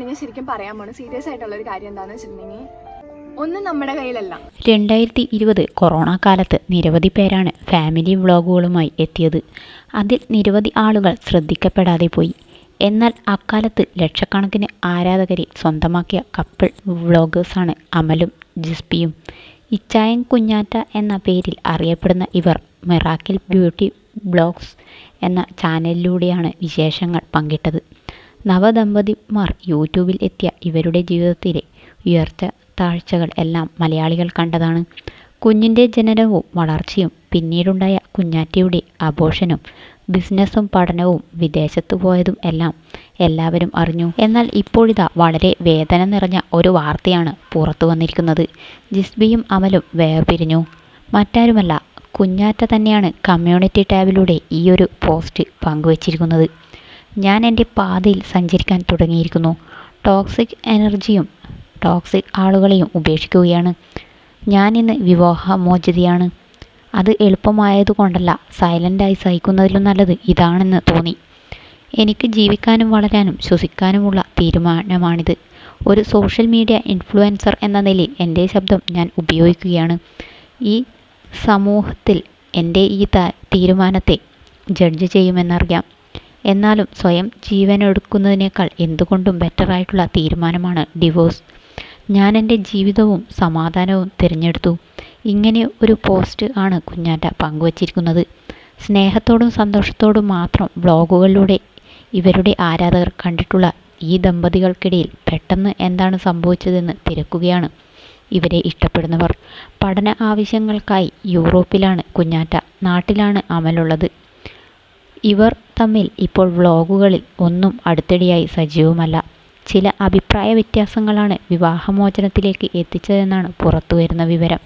ഞാൻ ശരിക്കും പറയാൻ പോണ സീരിയസ് ആയിട്ടുള്ള ഒരു കാര്യം എന്താണെന്ന് വെച്ചിട്ടുണ്ടെങ്കിൽ ഒന്നും നമ്മുടെ കയ്യിലല്ല. രണ്ടായിരത്തി ഇരുപത് കൊറോണ കാലത്ത് നിരവധി പേരാണ് ഫാമിലി വ്ളോഗുകളുമായി എത്തിയത്. അതിൽ നിരവധി ആളുകൾ ശ്രദ്ധിക്കപ്പെടാതെ പോയി. എന്നാൽ അക്കാലത്ത് ലക്ഷക്കണക്കിന് ആരാധകരെ സ്വന്തമാക്കിയ കപ്പിൾ വ്ളോഗേഴ്സാണ് അമലും ജിസ്പിയും. ഇച്ചായൻ കുഞ്ഞാറ്റ എന്ന പേരിൽ അറിയപ്പെടുന്ന ഇവർ മെറാക്കിൽ ബ്യൂട്ടി ബ്ലോഗ്സ് എന്ന ചാനലിലൂടെയാണ് വിശേഷങ്ങൾ പങ്കിട്ടത്. നവദമ്പതിമാർ യൂട്യൂബിൽ എത്തിയ ഇവരുടെ ജീവിതത്തിലെ ഉയർച്ച താഴ്ചകൾ എല്ലാം മലയാളികൾ കണ്ടതാണ്. കുഞ്ഞിന്റെ ജനനവും വളർച്ചയും പിന്നീടുണ്ടായ കുഞ്ഞാറ്റിയുടെ അബോഷനും ബിസിനസ്സും പഠനവും വിദേശത്ത് പോയതും എല്ലാം എല്ലാവരും അറിഞ്ഞു. എന്നാൽ ഇപ്പോഴിതാ വളരെ വേദന നിറഞ്ഞ ഒരു വാർത്തയാണ് പുറത്തു വന്നിരിക്കുന്നത്. ജിസ്ബിയും അമലും വേർപിരിഞ്ഞു. മറ്റാരുമല്ല കുഞ്ഞാറ്റ തന്നെയാണ് കമ്മ്യൂണിറ്റി ടാബിലൂടെ ഈയൊരു പോസ്റ്റ് പങ്കുവച്ചിരിക്കുന്നത്. ഞാൻ എന്റെ പാതയിൽ സഞ്ചരിക്കാൻ തുടങ്ങിയിരിക്കുന്നു. ടോക്സിക് എനർജിയും ടോക്സിക് ആളുകളെയും ഉപേക്ഷിക്കുകയാണ്. ഞാൻ ഇന്ന് വിവാഹമോചിതയാണ്. അത് എളുപ്പമായതുകൊണ്ടല്ല സൈലന്റായി സഹിക്കുന്നതിലും നല്ലത് ഇതാണെന്ന് തോന്നി. എനിക്ക് ജീവിക്കാനും വളരാനും ശ്വസിക്കാനുമുള്ള തീരുമാനമാണിത്. ഒരു സോഷ്യൽ മീഡിയ ഇൻഫ്ലുവൻസർ എന്ന നിലയിൽ എന്റെ ശബ്ദം ഞാൻ ഉപയോഗിക്കുകയാണ്. ഈ സമൂഹത്തിൽ എന്റെ ഈ തീരുമാനത്തെ ജഡ്ജ് ചെയ്യുമെന്നറിയാം. എന്നാലും സ്വയം ജീവനൊടുക്കുന്നതിനേക്കാൾ എന്തുകൊണ്ടും ബെറ്ററായിട്ടുള്ള തീരുമാനമാണ് ഡിവോഴ്സ് ഞാൻ എന്റെ ജീവിതവും സമാധാനവും തിരഞ്ഞെടുത്തു. ഇങ്ങനെ ഒരു പോസ്റ്റ് ആണ് കുഞ്ഞാറ്റ പങ്കുവച്ചിരിക്കുന്നത്. സ്നേഹത്തോടും സന്തോഷത്തോടും മാത്രം ബ്ലോഗുകളിലൂടെ ഇവരുടെ ആരാധകർ കണ്ടിട്ടുള്ള ഈ ദമ്പതികൾക്കിടയിൽ പെട്ടെന്ന് എന്താണ് സംഭവിച്ചതെന്ന് തിരക്കുകയാണ് ഇവരെ ഇഷ്ടപ്പെടുന്നവർ. പഠന ആവശ്യങ്ങൾക്കായി യൂറോപ്പിലാണ് കുഞ്ഞാറ്റ നാട്ടിലാണ് അമലുള്ളത്. ഇവർ തമ്മിൽ ഇപ്പോൾ വ്ളോഗുകളിൽ ഒന്നും അടുത്തിടെയായി സജീവമല്ല. ചില അഭിപ്രായ വ്യത്യാസങ്ങളാണ് വിവാഹമോചനത്തിലേക്ക് എത്തിച്ചതെന്നാണ് പുറത്തുവരുന്ന വിവരം.